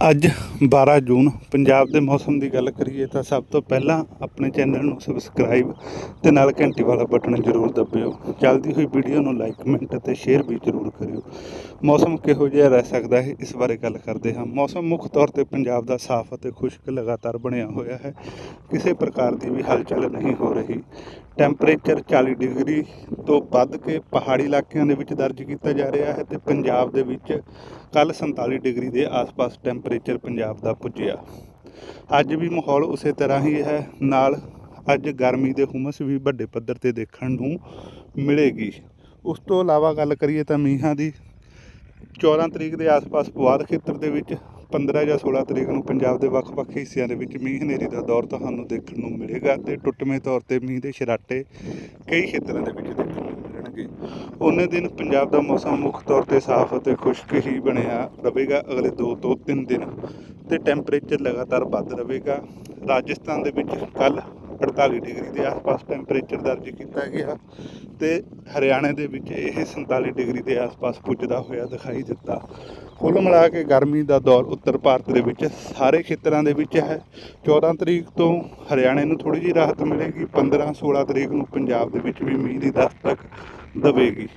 ਅੱਜ 12 ਜੂਨ, ਪੰਜਾਬ ਦੇ ਮੌਸਮ ਦੀ ਗੱਲ ਕਰੀਏ ਤਾਂ ਸਭ ਤੋਂ ਪਹਿਲਾਂ ਆਪਣੇ ਚੈਨਲ ਨੂੰ ਸਬਸਕ੍ਰਾਈਬ ਤੇ ਨਾਲ ਘੰਟੀ ਵਾਲਾ ਬਟਨ ਜ਼ਰੂਰ ਦਬਿਓ। ਚੱਲਦੀ ਹੋਈ ਵੀਡੀਓ ਨੂੰ ਲਾਈਕ ਕਮੈਂਟ ਅਤੇ ਸ਼ੇਅਰ ਵੀ ਜ਼ਰੂਰ ਕਰਿਓ। ਮੌਸਮ ਕਿਹੋ ਜਿਹਾ ਰਹਿ ਸਕਦਾ ਹੈ? ਇਸ ਬਾਰੇ ਗੱਲ ਕਰਦੇ ਹਾਂ। ਮੌਸਮ ਮੁੱਖ ਤੌਰ ਤੇ ਪੰਜਾਬ ਦਾ ਸਾਫ਼ ਅਤੇ ਖੁਸ਼ਕ ਲਗਾਤਾਰ ਬਣਿਆ ਹੋਇਆ ਹੈ। ਕਿਸੇ ਪ੍ਰਕਾਰ ਦੀ ਵੀ ਹਲਚਲ ਨਹੀਂ ਹੋ ਰਹੀ। ਟੈਂਪਰੇਚਰ 40 ਡਿਗਰੀ ਤੋਂ ਵੱਧ ਕੇ ਪਹਾੜੀ ਇਲਾਕਿਆਂ ਦੇ ਵਿੱਚ ਦਰਜ ਕੀਤਾ ਜਾ ਰਿਹਾ ਹੈ ਤੇ ਪੰਜਾਬ ਦੇ ਵਿੱਚ ਕੱਲ 47 ਡਿਗਰੀ ਦੇ ਆਸ-ਪਾਸ ਟੈਂਪਰੇਚਰ ਪੰਜਾਬ ਦਾ ਪੁੱਜਿਆ। ਅੱਜ ਵੀ ਮਾਹੌਲ ਉਸੇ ਤਰ੍ਹਾਂ ਹੀ ਹੈ। ਨਾਲ ਅੱਜ ਗਰਮੀ ਦੇ ਹੁਮਸ ਵੀ ਵੱਡੇ ਪੱਧਰ ਤੇ ਦੇਖਣ ਨੂੰ ਮਿਲੇਗੀ। ਉਸ ਤੋਂ ਇਲਾਵਾ ਗੱਲ ਕਰੀਏ ਤਾਂ ਮੀਂਹਾਂ ਦੀ। 14 ਤਰੀਕ ਦੇ ਆਸ-ਪਾਸ ਪੁਆਧ ਖੇਤਰ ਦੇ ਵਿੱਚ 15 ਜਾਂ 16 ਤਰੀਕ ਨੂੰ ਪੰਜਾਬ ਦੇ ਵੱਖ-ਵੱਖ ਹਿੱਸਿਆਂ ਦੇ ਵਿੱਚ ਮੀਂਹ ਹਨੇਰੀ ਦਾ ਦੌਰ ਤੁਹਾਨੂੰ ਦੇਖਣ ਨੂੰ ਮਿਲੇਗਾ ਤੇ ਟੁੱਟਵੇਂ ਤੌਰ ਤੇ ਮੀਂਹ ਦੇ ਛਰਾਟੇ ਕਈ ਖੇਤਰਾਂ ਦੇ ਵਿੱਚ ਦੇਖਣ ਨੂੰ ਮਿਲਣਗੇ ਉਹਨੇ ਦਿਨ ਪੰਜਾਬ ਦਾ ਮੌਸਮ ਮੁੱਖ ਤੌਰ ਤੇ ਸਾਫ਼ ਅਤੇ ਖੁਸ਼ਕ ਹੀ ਬਣਿਆ ਰਹੇਗਾ ਅਗਲੇ 2 ਤੋਂ 3 ਦਿਨ ਤੇ ਟੈਂਪਰੇਚਰ ਲਗਾਤਾਰ ਵੱਧ ਰਹੇਗਾ। ਰਾਜਸਥਾਨ ਦੇ ਵਿੱਚ ਕੱਲ 48 ਡਿਗਰੀ ਦੇ ਆਸ-ਪਾਸ ਟੈਂਪਰੇਚਰ ਦਰਜ ਕੀਤਾ ਗਿਆ ਤੇ ਹਰਿਆਣੇ ਦੇ ਵਿੱਚ ਇਹ 47 ਡਿਗਰੀ ਦੇ ਆਸ-ਪਾਸ ਪੁੱਜਦਾ ਹੋਇਆ ਦਿਖਾਈ ਦਿੱਤਾ। ਕੁੱਲ ਮਿਲਾ ਕੇ ਗਰਮੀ ਦਾ ਦੌਰ ਉੱਤਰ ਭਾਰਤ ਦੇ ਵਿੱਚ ਸਾਰੇ ਖੇਤਰਾਂ ਦੇ ਵਿੱਚ ਹੈ। 14 ਤਰੀਕ ਤੋਂ ਹਰਿਆਣੇ ਨੂੰ ਥੋੜੀ ਜਿਹੀ ਰਾਹਤ ਮਿਲੇਗੀ 15 16 ਤਰੀਕ ਨੂੰ ਪੰਜਾਬ ਦੇ ਵਿੱਚ ਵੀ ਮੀਂਹ ਦੀ ਦਸਤਕ ਦਵੇਗੀ।